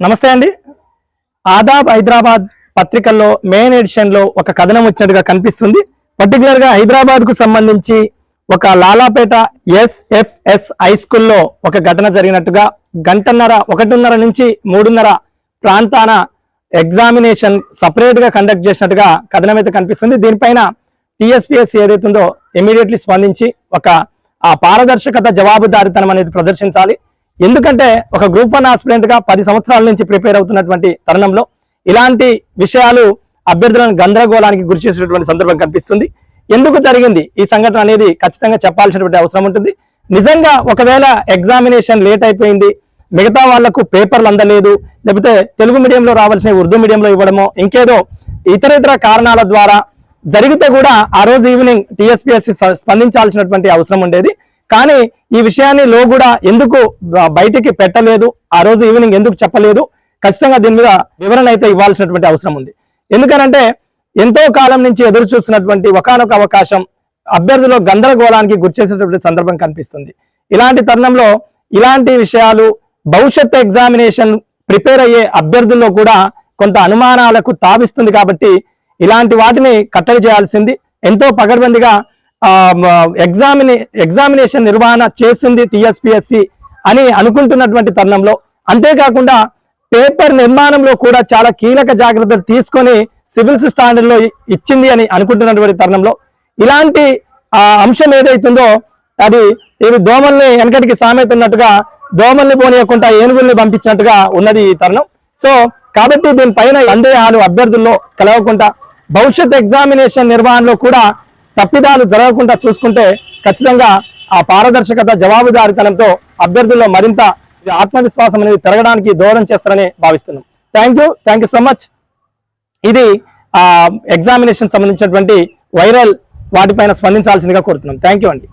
నమస్తే అండి. ఆదాబ్ హైదరాబాద్ పత్రికల్లో మెయిన్ ఎడిషన్లో ఒక కథనం వచ్చినట్టుగా కనిపిస్తుంది. పర్టికులర్గా హైదరాబాద్కు సంబంధించి ఒక లాలాపేట ఎస్ఎఫ్ఎస్ హై స్కూల్లో ఒక ఘటన జరిగినట్టుగా గంటన్నర ఒకటిన్నర నుంచి మూడున్నర ప్రాంతాన ఎగ్జామినేషన్ సపరేట్గా కండక్ట్ చేసినట్టుగా కథనం అయితే కనిపిస్తుంది. దీనిపైన టీఎస్పీఎస్ ఏదైతుందో ఇమీడియట్లీ స్పందించి ఒక ఆ పారదర్శకత జవాబుదారితనం అనేది ప్రదర్శించాలి. ఎందుకంటే ఒక గ్రూప్ వన్ ఆస్పిరెంట్గా పది సంవత్సరాల నుంచి ప్రిపేర్ అవుతున్నటువంటి తరుణంలో ఇలాంటి విషయాలు అభ్యర్థులను గందరగోళానికి గురి చేసినటువంటి సందర్భం కనిపిస్తుంది. ఎందుకు జరిగింది? ఈ సంఘటన అనేది ఖచ్చితంగా చెప్పాల్సినటువంటి అవసరం ఉంటుంది. నిజంగా ఒకవేళ ఎగ్జామినేషన్ లేట్ అయిపోయింది మిగతా వాళ్ళకు పేపర్లు అందలేదు లేకపోతే తెలుగు మీడియంలో రావాల్సిన ఉర్దూ మీడియంలో ఇవ్వడమో ఇంకేదో ఇతర ఇతర కారణాల ద్వారా జరిగితే కూడా ఆ రోజు ఈవినింగ్ టిఎస్పిఎస్సి స్పందించాల్సినటువంటి అవసరం ఉండేది. కానీ ఈ విషయాన్ని లో కూడా ఎందుకు బయటికి పెట్టలేదు ఆ రోజు ఈవినింగ్ ఎందుకు చెప్పలేదు ఖచ్చితంగా దీని మీద వివరణ అయితే ఇవ్వాల్సినటువంటి అవసరం ఉంది. ఎందుకనంటే ఎంతో కాలం నుంచి ఎదురు చూస్తున్నటువంటి ఒకానొక అవకాశం అభ్యర్థులు గందరగోళానికి గుర్చేసేటటువంటి సందర్భం కనిపిస్తుంది. ఇలాంటి తరుణంలో ఇలాంటి విషయాలు భవిష్యత్ ఎగ్జామినేషన్ ప్రిపేర్ అయ్యే అభ్యర్థుల్లో కూడా కొంత అనుమానాలకు తావిస్తుంది కాబట్టి ఇలాంటి వాటిని కట్టడి చేయాల్సింది ఎంతో పగడ్బందిగా ఎగ్జామినే ఎగ్జామినేషన్ నిర్వహణ చేసింది టిఎస్పిఎస్సి అని అనుకుంటున్నటువంటి తరుణంలో అంతేకాకుండా పేపర్ నిర్మాణంలో కూడా చాలా కీలక జాగ్రత్తలు తీసుకొని సివిల్స్ స్టాండర్డ్లో ఇచ్చింది అని అనుకుంటున్నటువంటి తరుణంలో ఇలాంటి ఆ అంశం ఏదైతుందో అది ఇవి దోమల్ని వెనకటికి సామెతున్నట్టుగా దోమల్ని పోనీయకుండా ఏనుగుల్ని పంపించినట్టుగా ఉన్నది ఈ తరుణం. సో కాబట్టి దీనిపైన సందేహాలు అభ్యర్థుల్లో కలగకుండా భవిష్యత్ ఎగ్జామినేషన్ నిర్వహణలో కూడా తప్పిదాలు జరగకుండా చూసుకుంటే ఖచ్చితంగా ఆ పారదర్శకత జవాబుదారితనంతో అభ్యర్థుల్లో మరింత ఆత్మవిశ్వాసం అనేది పెరగడానికి దోహదం చేస్తారని భావిస్తున్నాం. Thank you thank you so much ఇది ఆ ఎగ్జామినేషన్ సంబంధించినటువంటి వైరల్ వాటిపైన స్పందించాల్సిందిగా కోరుతున్నాం. థ్యాంక్ యూ అండి.